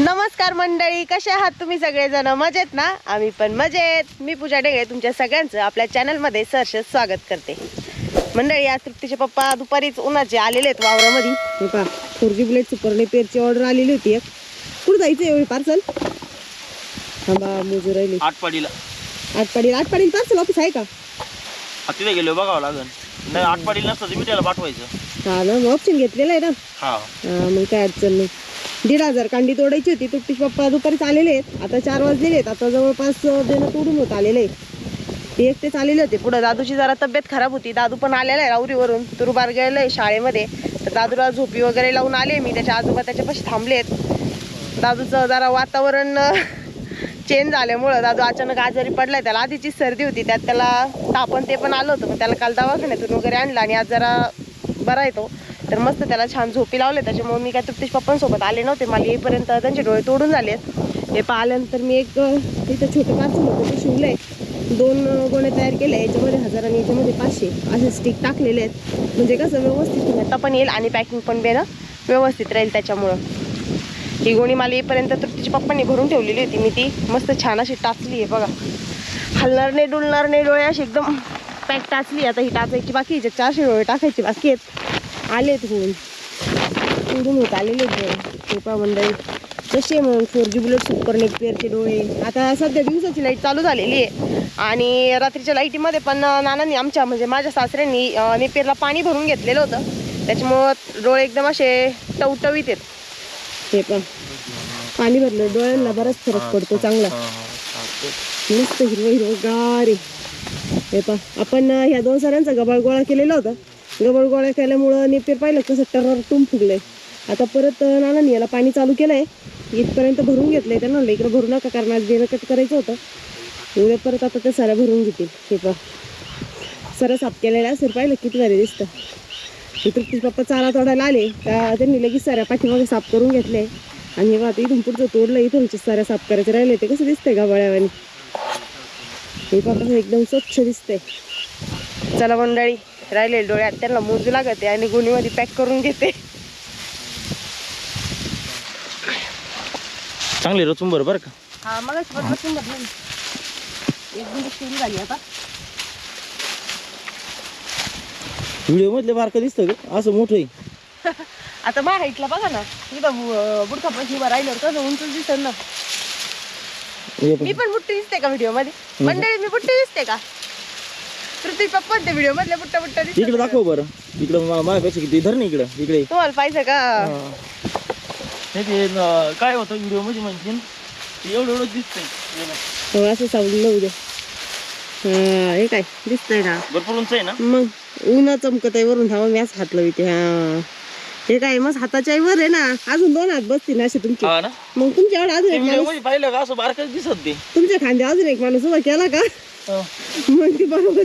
नमस्कार मंडळी कसे आहात तुम्ही सगळेजण? मजेत ना? आम्ही पण मजेत. मी पूजा डेगळे तुमच्या सगळ्यांचं आपल्या चॅनलमध्ये सहर्ष स्वागत करते. मंडळी आज तृप्तीचे पप्पा दुपारीच उन्हाचे आलेले आहेत वावरामध्ये. हे पहा फोर जी बुलेट सुपर नेपेरची ऑर्डर आलेली होती एक. कुठं जायचं एवढी पार्सल थांबा मोजू राहिली. आटपाडीला आठपाडी आठपाडी पार्सल ऑफिस आहे का? हा, तिथे गेलो बघावं लागेल. नाही आटपाडीला नसतं मी त्याला पाठवायचं. हा ना मग ऑप्शन घेतलेलं आहे ना? हा. हा, मग काय अडचण नाही. दीड हजार कांडी तोडायची होती. तुपटीश पप्पा दुपारीच आलेले आहेत. आता चार वाजलेले आहेत. आता जवळपास अं, देणं तोडून होत आलेले ते एकटेच आलेले होते. पुढं दादूची जरा तब्येत खराब होती. दादू पण आलेला आहे राऊरीवरून तुरुबार गेलेलं आहे शाळेमध्ये. तर दादूला झोपी वगैरे लावून आले. मी त्याच्या आजोबा त्याच्यापाशी आहेत. दादूचं जरा वातावरण चेंज झाल्यामुळं दादू अचानक आजारी पडलाय. त्याला आधीची सर्दी होती. त्यात त्याला तापण ते पण आलं होतं. मग त्याला काल दवाखान्यातून वगैरे आणलं आणि आज जरा बरा येतो तर मस्त त्याला छान झोपी लावले. त्याच्यामुळे मी काय तुप्तीश पप्पांसोबत आले नव्हते. मला येईपर्यंत त्यांचे डोळे तोडून झाले. हे पाहिल्यानंतर मी एक तिथं छोटं पार्सल होतं. ते शिवलंय दोन गोणे तयार केले याच्यामध्ये हजार आणि याच्यामध्ये पाचशे असे स्टिक टाकलेले आहेत. म्हणजे कसं व्यवस्थित आता पण येईल आणि पॅकिंग पण बेनं व्यवस्थित राहील त्याच्यामुळं. ही गोणी मला येईपर्यंत तृप्तीच्या पप्पांनी भरून ठेवलेली होती. मी ती मस्त छान अशी टाचली आहे बघा. हलणार नाही डुलणार नाही डोळे अशी एकदम पॅक टाचली आता ही टाचायची बाकी आहे. चारशे डोळे टाकायची बाकी आहेत. आलेत होऊन. उडून होत आलेले आहेत कृपा मंडळी. कशी आहे मग? फोर जी बुलेट सुपर नेटपेअरचे डोळे. आता सध्या दिवसाची लाइट चालू झालेली आहे. आणि रात्रीच्या लाईटीमध्ये पण नानांनी आमच्या म्हणजे माझ्या सासऱ्यांनी नेपेरला पाणी भरून घेतलेलं होतं. त्याच्यामुळं डोळे एकदम असे टवटवीत आहेत. हे पण पाणी भरलं डोळ्यांना बराच फरक पडतो चांगला. मस्त हिरवं हिरवं गारे हे पण आपण ह्या दोन सरांचा गबाळ गोळा केलेला होता. गबाळ गोळ्या केल्यामुळं नेपेर पाहिलं कसं टरर टूम फुगलंय. आता परत अं, नानांनी याला पाणी चालू केलंय. इथपर्यंत भरून घेतलंय त्यांना. म्हणलं इकडं भरू नका कारण आज बेनं कट करायचं होतं. उद्या परत आता ते साऱ्या भरून घेतील. हे पहा. सरळ साफ केलेला सर पाहिलं किती भारी दिसतं. इथं पप्पा चारा तोडायला आले. का त्यांनी लगेच साऱ्या पाठीमागे साफ करून घेतले आणि हे आता इथून पुढचं तोडलं इथून साऱ्या साफ करायचं राहिले ते कसं दिसतंय गाबाळ्यावानी हे पापा एकदम स्वच्छ दिसतंय. चला मंडळी. राहिले डोळ्यात त्यांना मोजू लागते आणि गोणीमध्ये पॅक करून घेते. चांगली रचून बरं बरं का? हा मग एक दिवस सुरू झाली आता. व्हिडिओ मधले बारकं दिसतं का असं मोठं आहे. आता माझ्या हाईटला बघा ना इथं बुडखा पैसे उभा राहिल्यावर कसं उंच दिसत ना पण. मी पण. बुट्टी दिसते का व्हिडिओमध्ये मंडळी मी बुट्टी दिसते का? पृथ्वी पप्पा ते व्हिडिओ मधल्या बुट्टा बुट्टा दिसत इकडे दाखव बरं. इकडं मा- माझ्यापेक्षा किती धर ना इकडं इकडे. तुम्हाला पाहिजे का? नाही ते न- काय होतं व्हिडिओमध्ये म्हणजे एवढं एवढं दिसतंय. हे. हो असं सावलीला उद्या. हा हे काय? दिसतंय ना. भरपूर उंच आहे ना? मग ऊन चमकत आहे वरून थांबा मी असं हात लावते. हा. हे काय मग हाताच्या वर आहे ना. अजून दोन हात बसतील ना असे तुमचे. हा ना? मग तुमच्याकडे अजून एक माणूस पाहिलं का? असं बारकं दिसत ते. तुमच्या खांद्या अजून एक माणूस उभा केला का? हो. मग ते बरोबर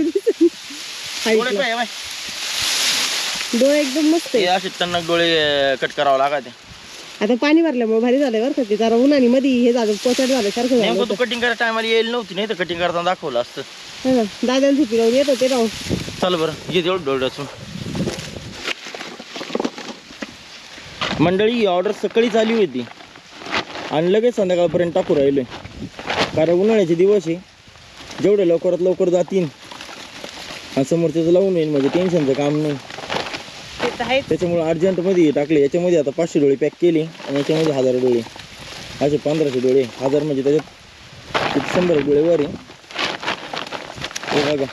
डोळे एकदम मस्त हे आहे असे टणक डोळे कट करावं लागत आता पाणी भरल्यामुळे भारी झालंय बरं का ते. जरा उन्हाने मध्ये हे झालं पोचाट झालं नेमकं तू कटिंग करायच्या टायमाला येईल नव्हती नाही तर कटिंग करताना दाखवलं असतं. हा ना दादाला झोपी लावून येत होते राहून. चल बरं घे तेवढं डोळे रचून मंडळी ही ऑर्डर सकाळीच आली होती. आणि लगेच संध्याकाळपर्यंत टाकू राहिलोय कारण उन्हाळ्याचे दिवस आहे. जेवढे लवकरात लवकर जातील समोरच्याचं लावून येईल म्हणजे टेन्शनचं काम नाही. त्याच्यामुळे अर्जंटमध्ये टाकले. याच्यामध्ये आता पाचशे डोळे पॅक केले आणि याच्यामध्ये हजार डोळे. असे पंधराशे डोळे. हजार म्हणजे त्याच्यात शंभर डोळे वर आहे. बघा.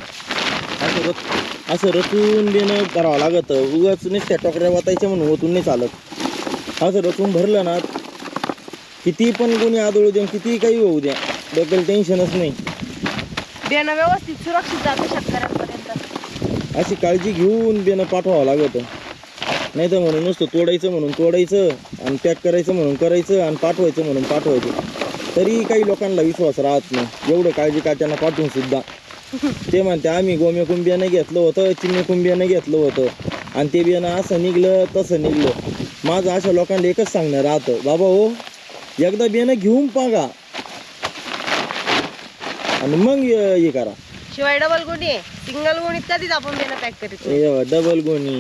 असं रच असं रचून देणं करावं लागतं. उगाच नुसत्या टोकऱ्या वाटायच्या म्हणून ओतून नाही चालत. असं रचून भरलं ना किती पण कोणी आदळू द्या किती काही होऊ द्या डोक्याला टेन्शनच नाही. देणं व्यवस्थित सुरक्षित जातं शेतकऱ्यांपर्यंत. अशी काळजी घेऊन देणं पाठवावं लागतं. नाही तर म्हणून नुसतं तोडायचं म्हणून तोडायचं आणि पॅक करायचं म्हणून करायचं आणि पाठवायचं म्हणून पाठवायचं. तरी काही लोकांना विश्वास राहत नाही. एवढं काळजी काट्यांना पाठवून सुद्धा? ते म्हणते आम्ही गोमे कुंबियानं घेतलं होतं चिमणी कुंबियानं घेतलं होतं. आणि ते बियाणं असं निघलं तसं निघलं. माझं अशा लोकांना एकच सांगणं राहतं बाबा हो एकदा बियाणं घेऊन पागा. आणि मग हे करा. शिवाय डबल गोणी आहे. सिंगल गोणीत कधीच आपण देणं पॅक करीत नाही. डबल गोणी.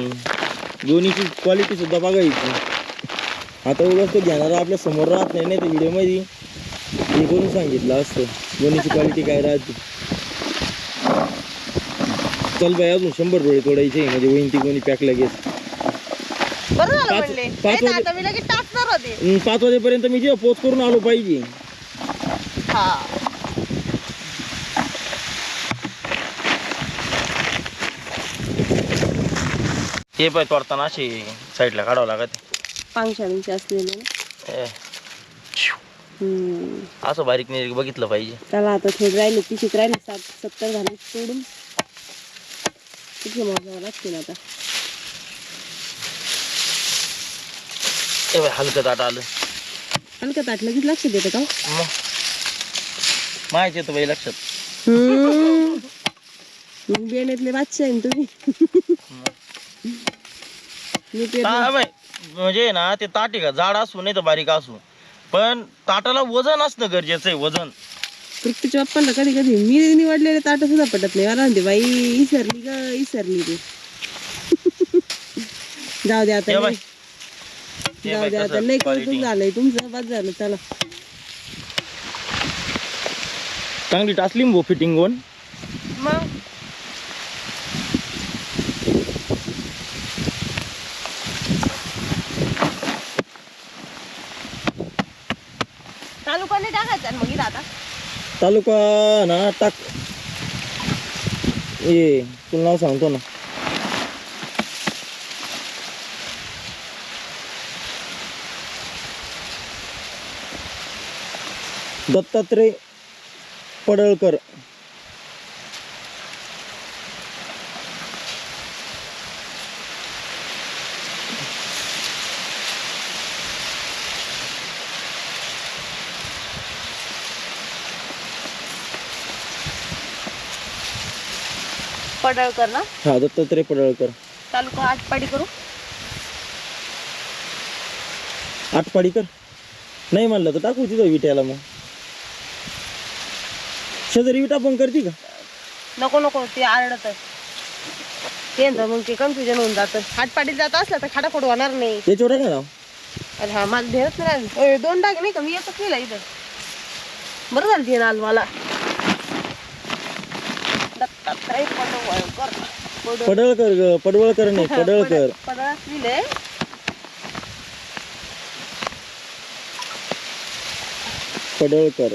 गोणीची क्वालिटी सुद्धा बघायची आता उगाच तो घेणारा आपल्यासमोर राहत नाही नाही तर व्हिडिओमध्ये हे करून सांगितलं असतं. गोणीची क्वालिटी काय राहते. चल बाई अजून शंभर डोळे तोडायचे म्हणजे होईन ती कोणी पॅक लगेच. बरं झालं पाच- म्हणले? पाच नाही तर वाजे- आता मी लगेच टाकणार होते. अं, पाच वाजेपर्यंत मी जेव्हा पोच करून आलो पाहिजे. हा. हे पाय तोडताना अशी साईडला काढावं लागत. पांगशाळींचे असलेले ना. ए, हम्म. असं बारीक निरीक बघितलं पाहिजे. त्याला आता थोडे राहिले तिशीच राहिले सात सत्तर झाले सोडून. किती मोजावं लागतील आता. ए बाई हलकं ताट आलं. हलकं ताट लगेच लक्ष देतं का मग? माहिती येतं बाई लक्षात. हम्म. मग बेण्यातले बादशाह आहे ना तुम्ही. मी ते ता- बाई, म्हणजे ना ते ताट आहे का? जाड असू नाही तर बारीक असू. पण ताटाला वजन असणं गरजेचं आहे वजन. तृप्तीच्या बाप्पांना कधी कधी मी निवडलेले ताट सुद्धा पटत नाही. मला म्हणते बाई इसरली ग इसरली ती जाऊ दे आता हे बाई. हे जाऊ बाई दे आता कसं लई quality. कौतुक झालंय तुमचं बस झालं चला. चांगली टाचली भो फिटिंग कोण मग? टाकायचा ना मग इथं आता. तालुका ना टाक. ये तुला नाव सांगतो ना. दत्तात्रय पडळकर. पडळकर ना? हा दत्तात्रय पडळकर. तालुका आटपाडी करू? आठपाडी कर नाही म्हणलं तर टाकू तिथं विट्याला मग. शेजारी विटा पण करते का? नको नको ते आरडत मग ते कन्फ्युजन होऊन जातं. हाटपाडीत जात असलं तर खाटा फोड होणार नाही. त्याच्यावर टाक ना नाव? अरे हा मला ध्येयच नाही राहिलं. दोन डाग नाही का? मी एकच केला इथं. बरं झालं ते आलं मला. दत्तात्रय पडवळकर. पड- पडळकर ग पडवळकर नाही पडळकर पड- पडळच लिहिलंय. पडळकर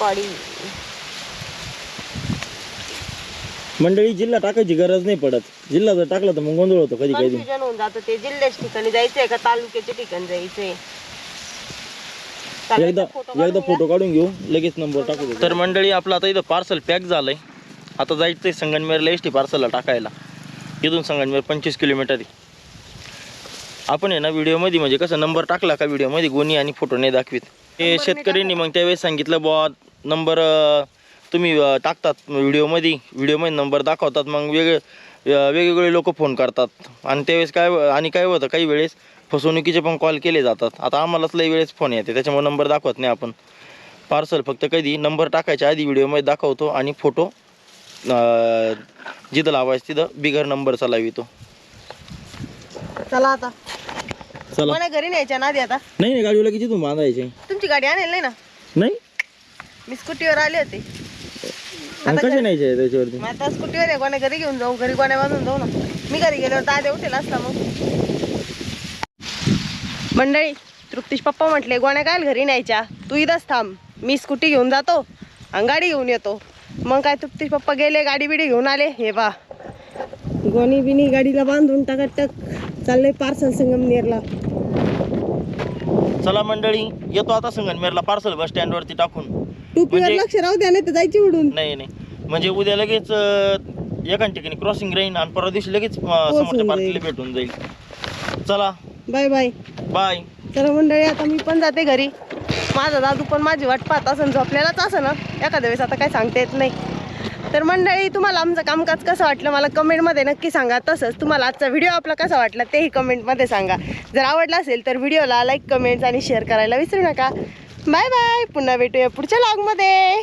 पाडी. मंडळी जिल्हा टाकायची गरज नाही पडत. जिल्हा जर टाकला तर मग गोंधळ होतो कधी कधी कन्फ्युजन होऊन जातं. ते जिल्ह्याच्या ठिकाणी जायचंय का तालुक्याच्या ठिकाणी जायचंय? एकदा एकदा फोटो काढून घेऊ. लगेच नंबर टाकू तर मंडळी आपलं आता इथं पार्सल पॅक झालंय. आता जायचंय संगनमेरला एस टी पार्सलला टाकायला. इथून संगनमेर पंचवीस किलोमीटर आहे. आपण आहे ना व्हिडिओमध्ये म्हणजे कसं नंबर टाकला का व्हिडिओमध्ये गोणी आणि फोटो नाही दाखवीत. ते शेतकऱ्यांनी मग त्यावेळेस सांगितलं बुवा नंबर तुम्ही टाकतात व्हिडिओमध्ये. व्हिडिओमध्ये नंबर दाखवतात मग वेगळे वेगवेगळे लोक फोन करतात. आणि त्यावेळेस काय आणि काय होतं काही वेळेस फसवणुकीचे पण कॉल केले जातात. आता आम्हालाच लई वेळेस फोन येते त्याच्यामुळे नंबर दाखवत नाही आपण. पार्सल फक्त कधी नंबर टाकायच्या आधी व्हिडिओमध्ये दाखवतो आणि फोटो जिथं लावायचं तिथं बिगर नंबरचा लावितो चला आता. चला. घरी न्यायच्या ना आधी आता? नाही नाही गाडीला किती तुम्ही बांधायचे? तुमची गाडी आणेल नाही ना? नाही. मी स्कूटीवर आले होते. आणि कसे न्यायचे त्याच्यावरती? मग आता स्कूटीवर आहे कोणा घरी घेऊन जाऊ घरी कोणा बांधून जाऊ ना. मी घरी गेल्यावर दादा उठेल असला मग. मंडळी तृप्तीश पप्पा म्हटले गोण्या काय घरी न्यायच्या. तू इथंच थांब. मी स्कूटी घेऊन जातो आणि गाडी घेऊन येतो. मग काय तृप्तीश पप्पा गेले गाडी बिडी घेऊन आले. हे बा गोणी बिनी गाडीला बांधून टाकाटक चाललंय पार्सल संगमनेरला चला मंडळी येतो आता संगनमेरला पार्सल बस स्टँडवरती टाकून. टोपीवर म्हणजे- लक्ष राहू द्या नाही तर जायची उडून. नाही नाही. म्हणजे उद्या लगेच अं, एका ठिकाणी क्रॉसिंग राहीन आणि परवा दिवशी लगेच अं, समोरच्या जाईल. पार्टीला भेटून जाईल. चला. Bye bye. बाय. चला मंडळी आता मी पण जाते घरी. माझा दादू पण माझी वाट पाहत असं झोपलेलाच असं ना एखाद्या वेळेस आता काय सांगता येत नाही. तर मंडळी तुम्हाला आमचं कामकाज कसं वाटलं मला कमेंटमध्ये नक्की सांगा. तसंच तुम्हाला आजचा व्हिडिओ आपला कसा वाटला तेही कमेंटमध्ये सांगा. जर आवडला असेल तर व्हिडिओला लाईक कमेंट्स आणि शेअर करायला विसरू नका. Bye bye. पुन्हा भेटूया पुढच्या लॉगमध्ये